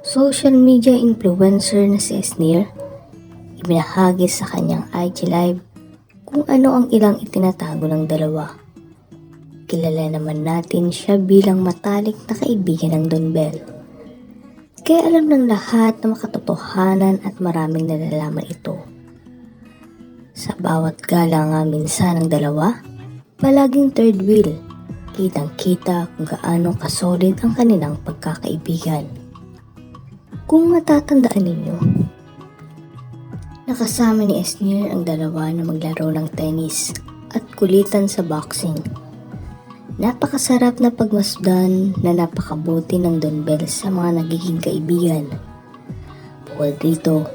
social media influencer na si Esnir, ibinahagi sa kanyang IG Live kung ano ang ilang itinatago ng dalawa. Kilala naman natin siya bilang matalik na kaibigan ng Don Bell. Kaya alam ng lahat na makatotohanan at maraming nalalaman ito. Sa bawat gala nga minsan ng dalawa, palaging third wheel. Kitang kita kung gaano kasolid ang kanilang pagkakaibigan. Kung matatandaan ninyo, nakasama ni Esnir ang dalawa na maglaro ng tennis at kulitan sa boxing. Napakasarap na pagmasdan na napakabuti ng Don Bell sa mga nagiging kaibigan. Bukod dito,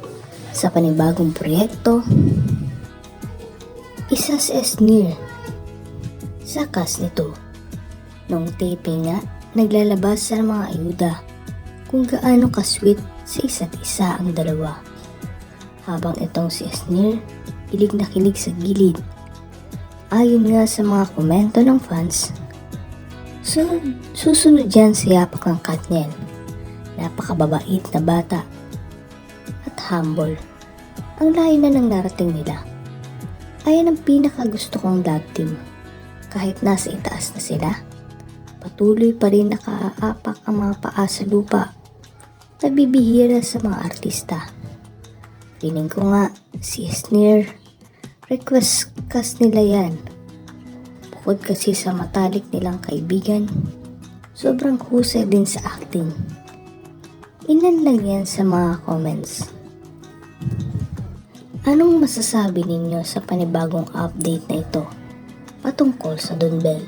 sa panibagong proyekto, isa si Esnir. Sa cast nito, nung taping nga, naglalabas sa mga ayuda kung gaano kasweet sa isa't isa ang dalawa. Habang itong si Esnir, kilig na kilig sa gilid. Ayon nga sa mga komento ng fans, Sunod, susunod yan si Yapak ng Katniel. Napakababait na bata. At humble. Ang layo na ng narating nila. Ayan ang pinakagusto kong love team. Kahit nasa itaas na sila, patuloy pa rin nakaapak ang mga paa sa lupa. Nabibihira sa mga artista. Feeling ko nga, si Sneer, request cast nila yan. Bukod kasi sa matalik nilang kaibigan, sobrang husay din sa acting. Ilan lang yan sa mga comments. Anong masasabi ninyo sa panibagong update na ito patungkol sa Don Bell?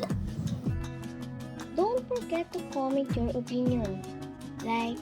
Don't forget to comment your opinion. Like,